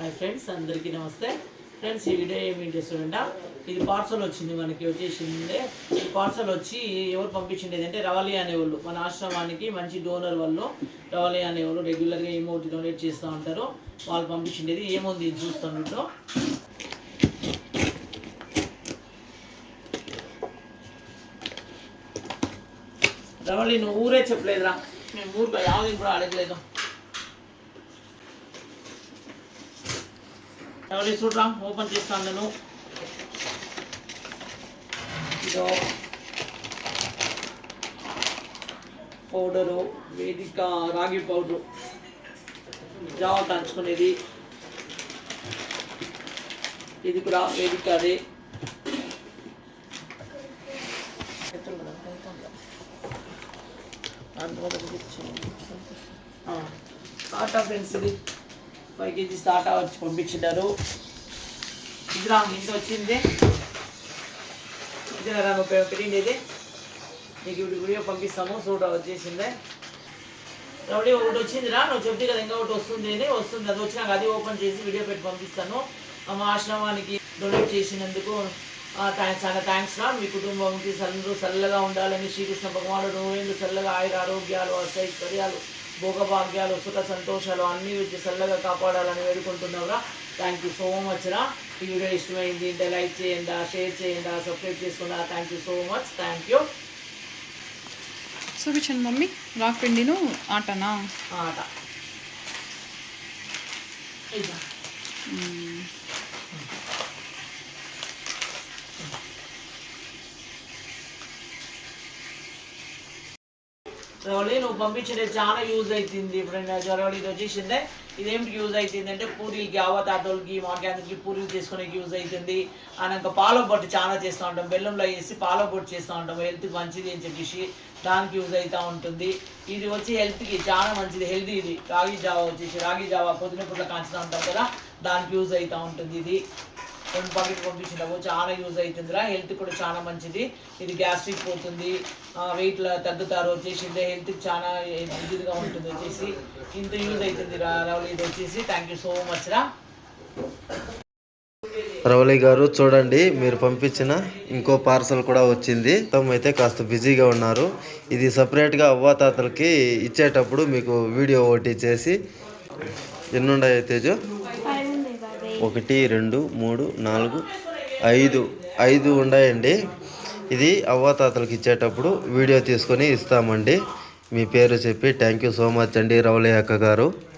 Hi friends అందరికీ నమస్తే. Friends ఈ వీడియో ఏమి చూడండి. ఇది పార్సల్ వచ్చింది మనకి వచ్చేసింది ఈ పార్సల్ వచ్చి ఎవరు పంపించిండేది అంటే రవలి అనేవాళ్ళు. మన ఆశ్రమానికి మంచి డోనర్ వాళ్ళు రవలి అనేవాళ్ళు. రెగ్యులర్గా ఏమోటి డొనేట్ చేస్తూ ఉంటారు. వాళ్ళు పంపించిండేది. ఏముంది? ఇది చూస్తాం వీటిలో రవలి నువ్వు ఊరే చెప్పలేదురా. మేము ఊరు యావది కూడా అడగలేదు ఎవరి చూడరా ఓపెన్ చేస్తాను నేను. ఇదో పౌడరు వేదిక రాగి పౌడరు. జావా దంచుకునేది. ఇది కూడా వేదిక అదే. కాటా ఫ్రెండ్స్ ఇది ఫైవ్ కేజీస్ ఆటా వచ్చి పంపించినారు. ఇదిరా ఇంత వచ్చింది. ఇదిరా నువ్వు పెట్టిండేది నీకు ఇప్పుడు వీడియో పంపిస్తాము సూట వచ్చేసింది. రౌడీ ఒకటి వచ్చిందిరా నువ్వు చెప్తే కదా ఇంకా ఒకటి వస్తుంది అని వస్తుంది. అది వచ్చినాక అది ఓపెన్ చేసి వీడియో పెట్టి పంపిస్తాను. మా ఆశ్రమానికి డొనేట్ చేసినందుకు థ్యాంక్స్ చాలా థ్యాంక్స్ రా. మీ కుటుంబంకి అందరూ చల్లగా ఉండాలని శ్రీకృష్ణ భగవానుడు నువ్వేందు చల్లగా ఆయుర ఆరోగ్యాలు అసైశ్వర్యాలు భోగభాగ్యాలు సుఖ సంతోషాలు అన్నీ వచ్చి చల్లగా కాపాడాలని వేడుకుంటున్నావురా. థ్యాంక్ యూ సో మచ్ రా. ఈ వీడియో ఇష్టమైంది అంటే లైక్ చేయండి షేర్ చేయండి సబ్స్క్రైబ్ చేసుకున్నా. Thank you so much thank you చూపించండి మమ్మీ రాక్ పిండిను ఆటనా? ఆట. రవళి నువ్వు పంపించేది చాలా యూజ్ అవుతుంది ఇప్పుడు రవళి ఇది వచ్చేసిందే ఇదేమిటి యూజ్ అవుతుంది అంటే పూరీలకి అవతాటోళ్ళకి మాకి పూరీలు చేసుకునేకి యూజ్ అవుతుంది అనక పాల పొట్టు చాలా చేస్తూ ఉంటాం. బెల్లంలో వేసి పాల పొట్టు చేస్తూ ఉంటాం. హెల్త్కి మంచిది అని చెప్పేసి దానికి యూజ్ అవుతూ ఉంటుంది. ఇది వచ్చి హెల్త్కి చాలా మంచిది హెల్తీ ఇది. రాగి జావా వచ్చేసి రాగి జావా పొద్దున పుట్ల కాంచుతూ ఉంటాం కదా దానికి యూజ్ అవుతూ ఉంటుంది ఇది. రెండు పాకెట్ పంపించినాము చాలా యూజ్ అవుతుందిరా హెల్త్ కూడా చాలా మంచిది. ఇది గ్యాస్ట్రిక్ పోతుంది. వెయిట్ తగ్గుతారు వచ్చేసి హెల్త్ చాలా ఇదిగా ఉంటుంది వచ్చేసి. ఇంత యూజ్ అవుతుంది రా రవలి ఇది వచ్చేసి థ్యాంక్ యూ సో మచ్ రా. రవలి గారు చూడండి మీరు పంపించిన ఇంకో పార్సల్ కూడా వచ్చింది. మొత్తం అయితే కాస్త బిజీగా ఉన్నారు. ఇది సపరేట్గా అవ్వాతాతలకి ఇచ్చేటప్పుడు మీకు వీడియో ఒకటి చేసి. ఎన్నున్నాయి తేజు? ఒకటి రెండు మూడు నాలుగు ఐదు. ఐదు ఉన్నాయండి. ఇది అవ్వాతాతలకి ఇచ్చేటప్పుడు వీడియో తీసుకొని ఇస్తామండి. మీ పేరు చెప్పి థ్యాంక్ యూ సో మచ్ అండి రవళయ్య అక్క గారు.